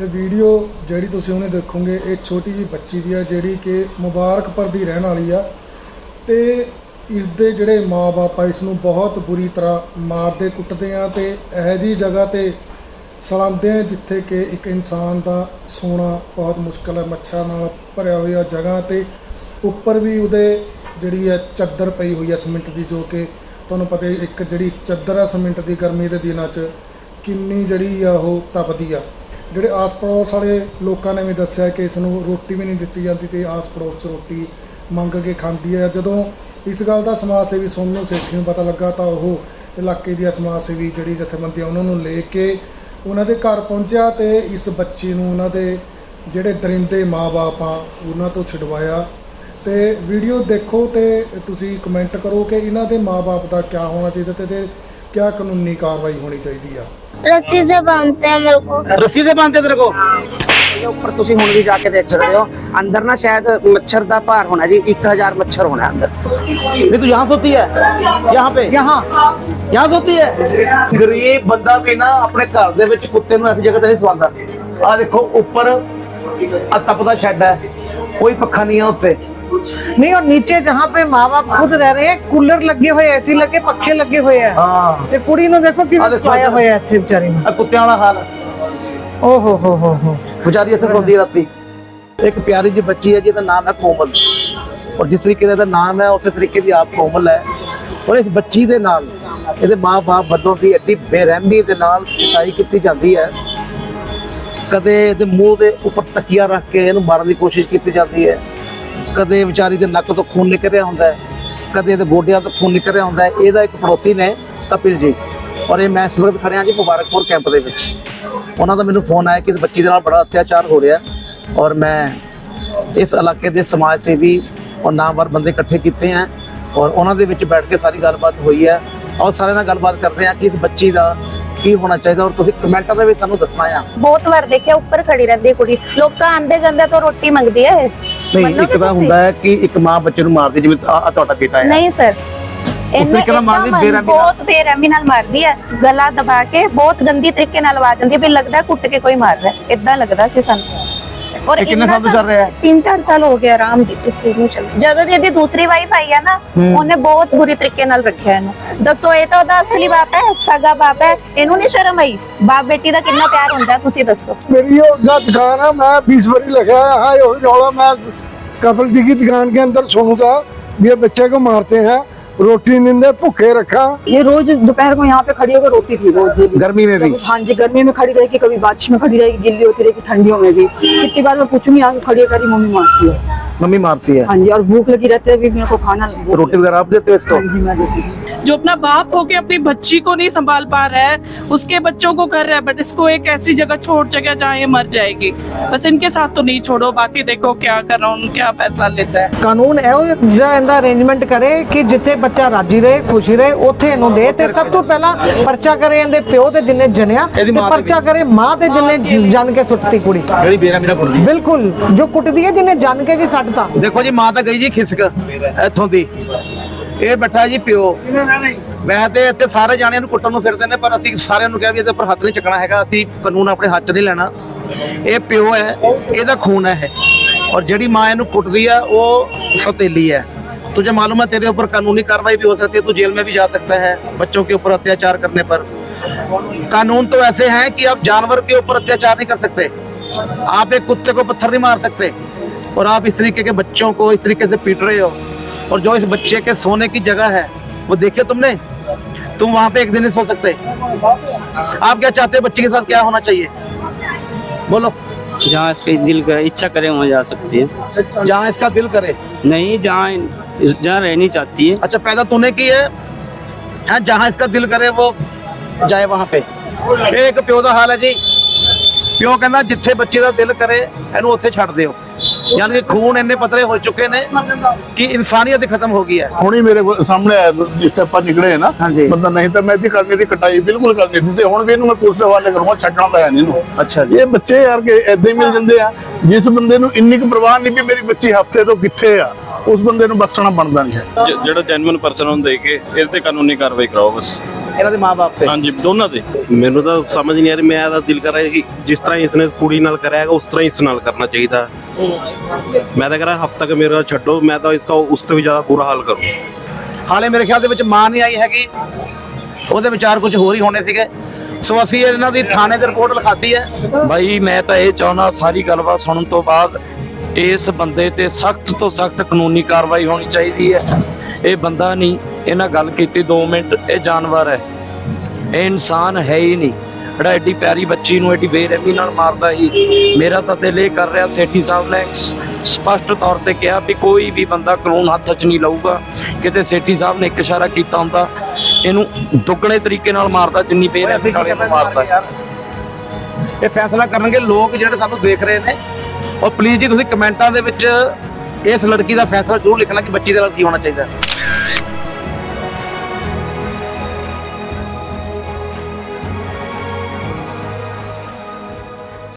ਇਹ ਵੀਡੀਓ ਜਿਹੜੀ ਤੁਸੀਂ ਉਹਨੇ ਦੇਖੋਗੇ, ਇਹ ਛੋਟੀ ਜੀ ਬੱਚੀ ਦੀ ਆ, ਜਿਹੜੀ ਕਿ ਮੁਬਾਰਕਪੁਰ ਦੀ ਰਹਿਣ ਵਾਲੀ ਆ। ਤੇ ਇਸ ਦੇ ਜਿਹੜੇ ਮਾਪੇ ਆ ਇਸ ਨੂੰ ਬਹੁਤ ਬੁਰੀ ਤਰ੍ਹਾਂ ਮਾਰਦੇ, ਕੁੱਟਦੇ ਆ ਤੇ ਇਹੋ ਜੀ ਜਗ੍ਹਾ ਤੇ ਸਲਾਉਂਦੇ ਆ, ਜਿੱਥੇ ਕਿ ਇੱਕ ਇਨਸਾਨ ਦਾ ਸੋਣਾ ਬਹੁਤ ਮੁਸ਼ਕਲ ਹੈ ਮੱਛਰਾਂ ਨਾਲ ਭਰਿਆ ਹੋਇਆ ਜਗ੍ਹਾ ਤੇ। ਉੱਪਰ ਵੀ ਉਹਦੇ ਜਿਹੜੀ ਹੈ ਚੱਦਰ ਪਈ ਹੋਈ ਹੈ ਸੀਮਿੰਟ ਦੀ, ਜੋ ਕਿ ਤੁਹਾਨੂੰ ਪਤਾ ਇੱਕ ਜਿਹੜੀ ਚੱਦਰ ਆ ਸੀਮਿੰਟ ਦੀ ਗਰਮੀ ਦੇ ਦਿਨਾਂ 'ਚ ਕਿੰਨੀ ਜਿਹੜੀ ਆ ਉਹ ਤਪਦੀ ਆ। ਜਿਹੜੇ ਆਸ-ਪੜੋਸ ਵਾਲੇ ਲੋਕਾਂ ਨੇ ਵੀ ਦੱਸਿਆ ਕਿ ਇਸ ਨੂੰ ਰੋਟੀ ਵੀ ਨਹੀਂ ਦਿੱਤੀ ਜਾਂਦੀ ਤੇ ਆਸ-ਪੜੋਸ 'ਚ ਰੋਟੀ ਮੰਗ ਕੇ ਖਾਂਦੀ ਹੈ। ਜਦੋਂ ਇਸ ਗੱਲ ਦਾ ਸਮਾਜ ਸੇਵੀ ਸੁਣਨ ਨੂੰ ਸੇਠੀ ਨੂੰ ਪਤਾ ਲੱਗਾ ਤਾਂ ਉਹ ਇਲਾਕੇ ਦੀ ਸਮਾਜ ਸੇਵੀ ਜਿਹੜੀ ਜਥੇਬੰਦੀ ਆ, ਉਹਨਾਂ ਨੂੰ ਲੈ ਕੇ ਉਹਨਾਂ ਦੇ ਘਰ ਪਹੁੰਚਿਆ ਤੇ ਇਸ ਬੱਚੀ ਨੂੰ ਉਹਨਾਂ ਦੇ ਜਿਹੜੇ ਦਰਿੰਦੇ ਮਾਪੇ ਆ, ਉਹਨਾਂ ਤੋਂ ਛਡਵਾਇਆ। ਤੇ ਵੀਡੀਓ ਦੇਖੋ ਤੇ ਤੁਸੀਂ ਕਮੈਂਟ ਕਰੋ ਕਿ ਇਹਨਾਂ ਦੇ ਮਾਪੇ ਦਾ ਕੀ ਹੋਣਾ ਚਾਹੀਦਾ ਤੇ ਤੇ ਕੀ ਕਾਨੂੰਨੀ ਕਾਰਵਾਈ ਹੋਣੀ ਚਾਹੀਦੀ ਆ रस्सी से बांधते हैं मेरे को ਰੱਸੀ ਦੇ ਬਾਂਧਦੇ ਤੇਰੇ ਕੋ ਇਹ ਉੱਪਰ ਤੁਸੀਂ ਹੁਣ ਵੀ ਜਾ ਕੇ ਦੇਖ ਸਕਦੇ ਹੋ ਅੰਦਰ ਨਾ ਸ਼ਾਇਦ ਮੱਛਰ ਦਾ ਭਾਰ ਹੋਣਾ ਜੀ 1000 ਮੱਛਰ ਹੋਣਾ ਅੰਦਰ नहीं तू यहाँ सोती है यहाँ पे यहाँ यहाँ सोती है ਗਰੀਬ ਬੰਦਾ ਵੀ ਨਾ ਆਪਣੇ ਘਰ ਦੇ ਵਿੱਚ ਕੁੱਤੇ ਨੂੰ ਐਸੀ ਜਗ੍ਹਾ ਤੇ ਨਹੀਂ ਸਵਾਉਂਦਾ ਆ ਦੇਖੋ ਉੱਪਰ ਆ ਤਪਦਾ ਸ਼ੈੱਡ ਹੈ ਕੋਈ ਪੱਖਾ ਨਹੀਂ ਹੈ ਉੱਤੇ नहीं और नीचे जहाँ पे माँ बाप खुद रह रहे हैं कूलर लगे हुए एसी लगे पखे लगे हुए हैं ਹਾਂ ਤੇ ਕੁੜੀ ਨੂੰ ਦੇਖੋ ਆਹ ਕਿਵੇਂ ਦੇਖੋ ਸਵਾਇਆ ਇੱਧਰ। ਹੋਇਆ ਇੱਥੇ ਵਿਚਾਰੀ ਨੂੰ ਆ ਕੁੱਤਿਆਂ ਵਾਲਾ ਹਾਲ ਓ ਹੋ ਹੋ ਹੋ ਹੋ ਵਿਚਾਰੀ ਇੱਥੇ ਸੌਂਦੀ ਹੈ ਰਾਤੀ ਇੱਕ ਪਿਆਰੀ ਜਿਹੀ ਬੱਚੀ ਹੈ ਜਿਹਦਾ ਨਾਮ ਹੈ ਕੋਮਲ ਔਰ ਜਿਸ ਤਰੀਕੇ ਦਾ ਇਹਦਾ ਨਾਮ ਹੈ ਉਸੇ ਤਰੀਕੇ ਦੀ ਆਪ ਕੋਮਲ ਹੈ ਔਰ ਇਸ ਬੱਚੀ ਦੇ ਨਾਲ ਇਹਦੇ ਮਾਂ-ਬਾਪ ਵੱਲੋਂ ਦੀ ਐਡੀ ਬੇਰਹਿਮੀ ਦੇ ਨਾਲ ਕੁਟਾਈ ਕੀਤੀ ਜਾਂਦੀ ਹੈ ਕਦੇ ਇਹਦੇ ਮੂੰਹ ਦੇ ਉੱਪਰ ਤਕੀਆ ਰੱਖ ਕੇ ਇਹਨੂੰ ਮਾਰਨ ਦੀ ਕੋਸ਼ਿਸ਼ ਕੀਤੀ ਜਾਂਦੀ ਹੈ ਕਦੇ ਵਿਚਾਰੀ ਦੇ ਨੱਕ ਤੋਂ ਖੂਨ ਨਿਕਲ ਰਿਹਾ ਹੁੰਦਾ ਹੈ, ਕਦੇ ਇਹਦੇ ਗੋਡਿਆਂ ਤੋਂ ਖੂਨ ਨਿਕਲ ਰਿਹਾ ਹੁੰਦਾ ਹੈ, ਇਹਦਾ ਇੱਕ ਪੜੋਸੀ ਨੇ ਕਪਿਲ ਜੀ। ਔਰ ਇਹ ਮੈਂ ਇਸ ਵਕਤ ਖੜਿਆ ਜੀ ਮੁਬਾਰਕਪੁਰ ਕੈਂਪ ਦੇ ਵਿੱਚ। ਉਹਨਾਂ ਦਾ ਮੈਨੂੰ ਫੋਨ ਆਇਆ ਕਿ ਇਸ ਬੱਚੀ ਦੇ ਨਾਲ ਬੜਾ ਅਤਿਆਚਾਰ ਹੋ ਰਿਹਾ ਔਰ ਮੈਂ ਇਸ ਇਲਾਕੇ ਦੇ ਸਮਾਜ ਸੇਵੀ ਔਰ ਨਾਮਵਰ ਬੰਦੇ ਇਕੱਠੇ ਕੀਤੇ ਹੈ ਔਰ ਉਹਨਾਂ ਦੇ ਵਿੱਚ ਬੈਠ ਕੇ ਸਾਰੀ ਗੱਲਬਾਤ ਹੋਈ ਹੈ। ਔਰ ਸਾਰਿਆਂ ਨਾਲ ਗੱਲਬਾਤ ਕਰਦੇ ਹਾਂ ਕਿ ਇਸ ਬੱਚੀ ਦਾ ਕੀ ਹੋਣਾ ਚਾਹੀਦਾ ਔਰ ਤੁਸੀਂ ਕਮੈਂਟਾਂ ਦੇ ਵਿੱਚ ਸਾਨੂੰ ਦੱਸਣਾ ਆ। ਬਹੁਤ ਵਾਰ ਦੇਖਿਆ, ਉੱਪਰ ਖੜੀ ਰਹਿੰਦੀ ਹੈ ਕੁੜੀ। ਲੋਕਾਂ ਆਂਦੇ ਜਾਂਦੇ ਤੋਂ ਰੋਟੀ ਮੰਗਦੀ ਹੈ ਨਹੀਂ ਇੱਕ ਤਾਂ? ਹੁੰਦਾ ਹੈ ਕਿ ਇੱਕ ਮਾਂ ਬੱਚੇ ਨੂੰ ਮਾਰਦੀ ਜਿਵੇਂ ਆ ਤੁਹਾਡਾ ਬੇਟਾ ਹੈ ਨਹੀਂ ਸਰ ਨਾਲ? ਬਹੁਤ ਬੇਰਹਿਮੀ ਨਾਲ ਮਾਰਦੀ ਹੈ ਗਲਾ ਦਬਾ ਕੇ ਬਹੁਤ ਗੰਦੀ ਤਰੀਕੇ ਨਾਲ ਆਵਾਜ਼ ਆਉਂਦੀ ਹੈ ਵੀ ਲੱਗਦਾ ਕੁੱਟ ਕੇ ਕੋਈ ਮਾਰ ਰਿਹਾ। ਇਦਾਂ ਲੱਗਦਾ ਸੀ ਸਾਨੂੰ ਕਿੰਨੇ ਸਾਲ ਤੋਂ ਚੱਲ ਰਿਹਾ ਹੈ 3-4 ਸਾਲ ਹੋ ਗਏ ਆਰਾਮ ਦੀ ਇਸ ਚੀਜ਼ ਨੂੰ ਚੱਲ ਜਦੋਂ ਦੀ ਇਹਦੀ ਦੂਸਰੀ ਵਾਈਫ ਆਈ ਹੈ ਨਾ ਉਹਨੇ ਬਹੁਤ ਬੁਰੀ ਤਰੀਕੇ ਨਾਲ ਰੱਖਿਆ ਇਹਨੂੰ ਦੱਸੋ ਇਹ ਤਾਂ ਉਹਦਾ ਅਸਲੀ ਬਾਪ ਹੈ ਸਗਾ ਬਾਪ ਹੈ ਇਹਨੂੰ ਨਹੀਂ ਸ਼ਰਮ ਆਈ ਬਾਪ ਬੇਟੀ ਦਾ ਕਿੰਨਾ ਪਿਆਰ ਹੁੰਦਾ ਤੁਸੀਂ ਦੱਸੋ ਮੇਰੀ ਉਹ ਗਾ ਦੁਕਾਨ ਮੈਂ 20 ਵਾਰੀ ਲਗਾ ਹਾਂ ਉਹ ਰੌਲਾ ਮੈਂ ਕਪਲ ਜੀ ਦੀ ਦੁਕਾਨ ਕੇ ਅੰਦਰ ਸੁਣੂਗਾ ਵੀ ਇਹ ਬੱਚੇ ਕੋ ਮਾਰਤੇ ਹੈ रोटी नींद भूखे रखा। ये रोज दोपहर को यहाँ पे खड़ी होकर रोती थी रोज। गर्मी में भी। हाँ जी गर्मी में खड़ी रहेगी कभी बारिश में खड़ी रहेगी गिल्ली होती रहेगी ठंडियों में भी। कितनी बार मैं पूछूँगी यहाँ खड़ी होकर मम्मी मारती है। मम्मी मारती है। हाँ जी और भूख लगी रहती है मेरे को खाना रोटी वगैरह आप देते हो इसको? हाँ जी मैं देती हूँ। जो अपना बाप होके अपनी बच्ची को नहीं संभाल पा रहा है उसके बच्चों को कर रहा है बट इसको एक ऐसी जगह छोड़ जगह जहाँ ये मर जाएगी बस इनके साथ तो नहीं छोड़ो बाकी देखो क्या कर रहा हूँ क्या फैसला लेता है ਕਾਨੂੰਨ ਇਹੋ ਜਿਹਾ ਇਹਦਾ ਅਰੇਂਜਮੈਂਟ ਕਰੇ ਕਿ ਜਿੱਥੇ ਬੱਚਾ ਰਾਜੀ ਰਹੇ ਖੁਸ਼ੀ ਰਹੇ ਉੱਥੇ ਇਹਨੂੰ ਦੇ ਤੇ ਸਭ ਤੋਂ ਪਹਿਲਾਂ ਪਰਚਾ ਕਰੇ ਇਹਦੇ ਪਿਓ ਤੇ ਜਿੰਨੇ ਜਨਿਆ ਤੇ ਇਹਦੀ ਮਾਂ ਤੇ ਪਰਚਾ ਕਰੇ ਮਾਂ ਤੇ ਜਿੰਨੇ ਜਨ ਕੇ ਸੁੱਟਤੀ ਕੁੜੀ ਜਿਹੜੀ ਬੇਰਾ ਮੇਰਾ ਕੁੜੀ ਬਿਲਕੁਲ ਜੋ ਕੁੱਟਦੀ ਹੈ ਜਿਹਨੇ ਜਨ ਕੇ ਜੀ ਸੱਟਤਾ ਦੇਖੋ ਜੀ ਮਾਂ ਤਾਂ ਗਈ ਜੀ ਖਿਸਕ ਇੱਥੋਂ ਦੀ ਇਹ ਬੈਠਾ ਜੀ ਪਿਓ ਮੈਂ ਤੇ ਇੱਥੇ ਸਾਰੇ ਜਾਣਿਆਂ ਨੂੰ ਕੁੱਟਣ ਨੂੰ ਫਿਰਦੇ ਨੇ ਪਰ ਅਸੀਂ ਸਾਰਿਆਂ ਨੂੰ ਕਿਹਾ ਵੀ ਇਹਦੇ ਉੱਪਰ ਹੱਥ ਨਹੀਂ ਚੱਕਣਾ ਹੈਗਾ ਅਸੀਂ ਕਾਨੂੰਨ ਆਪਣੇ ਹੱਥ 'ਚ ਨਹੀਂ ਲੈਣਾ ਇਹ ਪਿਓ ਹੈ ਇਹਦਾ ਖੂਨ ਹੈ ਇਹ ਔਰ ਜਿਹੜੀ ਮਾਂ ਇਹਨੂੰ ਕੁੱਟਦੀ ਹੈ ਉਹ ਸਤੇਲੀ ਹੈ तुझे मालूम है तेरे ऊपर कानूनी कार्रवाई भी हो सकती है तू जेल में भी जा सकता है बच्चों के ऊपर अत्याचार करने पर कानून तो ऐसे हैं कि आप जानवर के ऊपर अत्याचार नहीं कर सकते आप एक कुत्ते को पत्थर नहीं मार सकते और आप इस तरीके के बच्चों को इस तरीके से पीट रहे हो और जो इस बच्चे के सोने की जगह है वो देखे तुमने तुम वहां पे एक दिन नहीं सो सकते आप क्या चाहते हो बच्चे के साथ क्या होना चाहिए बोलो जहाँ इसकी दिल करे इच्छा करे वहाँ जा सकती है जहाँ इसका दिल करे नहीं जहाँ जहाँ रहनी चाहती है अच्छा पैदा तूने की है हैं जहाँ इसका दिल करे वो ਜਾਏ ਵਹਾਂ पे ਇਹ ਇੱਕ ਪਿਓ ਦਾ ਹਾਲ ਹੈ ਜੀ ਪਿਓ ਕਹਿੰਦਾ ਜਿੱਥੇ ਬੱਚੇ ਦਾ ਦਿਲ ਕਰੇ ਇਹਨੂੰ ਉੱਥੇ ਛੱਡ ਦਿਓ ਯਾਨੀ ਕਿ ਖੂਨ ਇੰਨੇ ਪਤਲੇ ਹੋ ਚੁੱਕੇ ਨੇ ਕਿ ਇਨਸਾਨੀਅਤ ਹੀ ਖਤਮ ਹੋ ਗਈ ਹੈ। ਹੁਣੀ ਮੇਰੇ ਕੋਲ ਸਾਹਮਣੇ ਆਇਆ ਜਿਸ ਤੇ ਆਪਾਂ ਨਿਕਲੇ ਨਾ। ਬੰਦਾ ਨਹੀਂ ਤਾਂ ਮੈਂ ਵੀ ਕਰਨੀ ਦੀ ਕਟਾਈ ਬਿਲਕੁਲ ਕਰਨੀ ਸੀ ਤੇ ਹੁਣ ਵੀ ਇਹਨੂੰ ਮੈਂ ਪੁਲਿਸ ਦੇ ਹਵਾਲੇ ਕਰੂੰਗਾ ਛੱਡਣਾ ਨਹੀਂ ਇਹਨੂੰ। ਅੱਛਾ ਇਹ ਬੱਚੇ ਯਾਰ ਕਿ ਏਦਾਂ ਹੀ ਮਿਲ ਜਾਂਦੇ ਆ ਜਿਸ ਬੰਦੇ ਨੂੰ ਇੰਨੀ ਕੁ ਪਰਵਾਹ ਨਹੀਂ ਵੀ ਮੇਰੀ ਬੱਚੀ ਹਫ਼ਤੇ ਤੋਂ ਕਿੱਥੇ ਆ ਉਸ ਬੰਦੇ ਨੂੰ ਬਖਸ਼ਣਾ ਬਣਦਾ ਨਹੀਂ ਹੈ। ਜ- ਜਿਹੜਾ ਜੈਨੂਇਨ ਪਰਸਨ ਨੂੰ ਦੇ ਕੇ ਇਹਦੇ ਤੇ ਕਾਨੂੰਨੀ ਕਾਰਵਾਈ ਕਰਾਓ ਬਸ। ਇਹਨਾਂ ਦੇ ਮਾਪੇ ਤੇ? ਹਾਂਜੀ ਦੋਨਾਂ ਦੇ। ਮੈਨੂੰ ਤਾਂ ਸਮਝ ਨਹੀਂ ਆ ਰਹੀ ਮੈਂ ਤਾਂ ਦਿਲ ਕਰ ਰਿਹਾ ਕਿ ਜਿਸ ਤਰ੍ਹਾਂ ਇਸਨੇ ਕੁੜੀ ਨਾਲ ਕਰਿਆ ਹੈਗਾ ਉਸ ਤਰ੍ਹਾਂ ਹੀ ਇਸ ਨਾਲ ਕਰਨਾ ਚਾਹੀਦਾ। ਮੈਂ ਤਾਂ ਕਹਿੰਦਾ ਹਫਤਾ ਕ ਮੇਰਾ ਛੱਡੋ ਮੈਂ ਤਾਂ ਇਸ ਦਾ ਉਸ ਤੋਂ ਵੀ ਜ਼ਿਆਦਾ ਬੁਰਾ ਹਾਲ ਕਰੂੰ। ਹਾਲੇ ਮੇਰੇ ਖਿਆਲ ਦੇ ਵਿੱਚ ਮਾਂ ਨਹੀਂ ਆਈ ਹੈਗੀ। ਉਹਦੇ ਵਿਚਾਰ ਕੁਝ ਹੋਰ ਹੀ ਹੋਣੇ ਸੀਗੇ। ਸੋ ਅਸੀਂ ਇਹਨਾਂ ਦੀ ਥਾਣੇ ਤੇ ਰਿਪੋਰਟ ਲਿਖਾਤੀ ਹੈ। ਭਾਈ ਮੈਂ ਤਾਂ ਇਹ ਚਾਹੁੰਦਾ ਸਾਰੀ ਗੱਲਬਾਤ ਸੁਣਨ ਤੋਂ ਬਾਅਦ ਇਸ ਬੰਦੇ ਤੇ ਸਖਤ ਤੋਂ ਸਖਤ ਕਾਨੂੰਨੀ ਕਾਰਵਾਈ ਹੋਣੀ ਚਾਹੀਦੀ ਹੈ। ਇਹ ਬੰਦਾ ਨਹੀਂ ਇਹਨਾਂ ਗੱਲ ਕੀਤੀ 2 ਮਿੰਟ ਇਹ ਜਾਨਵਰ ਹੈ। ਇਹ ਇਨਸਾਨ ਹੈ ਹੀ ਨਹੀਂ। ਜਿਹੜਾ ਐਡੀ ਪਿਆਰੀ ਬੱਚੀ ਨੂੰ ਐਡੀ ਬੇਰਹਿਮੀ ਨਾਲ ਮਾਰਦਾ ਹੀ ਮੇਰਾ ਤਾਂ ਦਿਲ ਇਹ ਕਰ ਰਿਹਾ ਸੇਠੀ ਸਾਹਿਬ ਨੇ ਸ- ਸਪਸ਼ਟ ਤੌਰ ਤੇ ਕਿਹਾ ਵੀ ਕੋਈ ਵੀ ਬੰਦਾ ਕਾਨੂੰਨ ਹੱਥ 'ਚ ਨਹੀਂ ਲਊਗਾ। ਕਿਤੇ ਸੇਠੀ ਸਾਹਿਬ ਨੇ ਇੱਕ ਇਸ਼ਾਰਾ ਕੀਤਾ ਹੁੰਦਾ ਇਹਨੂੰ ਦੁੱਗਣੇ ਤਰੀਕੇ ਨਾਲ ਮਾਰਦਾ ਜਿੰਨੀ ਬੇਰਹਿਮੀ ਨਾਲ ਇਹਨੂੰ ਮਾਰਦਾ ਇਹ ਫੈਸਲਾ ਕਰਨਗੇ ਲੋਕ ਜਿਹੜੇ ਸਾਨੂੰ ਦੇਖ ਰਹੇ ਨੇ। ਔਰ ਪਲੀਜ਼ ਜੀ ਤੁਸੀਂ ਕਮੈਂਟਾਂ ਦੇ ਵਿੱਚ ਇਸ ਲੜਕੀ ਦਾ ਫੈਸਲਾ ਜ਼ਰੂਰ ਲਿਖਣਾ ਕਿ ਬੱਚੀ ਦੇ ਨਾਲ ਕੀ ਹੋਣਾ ਚਾਹੀਦਾ।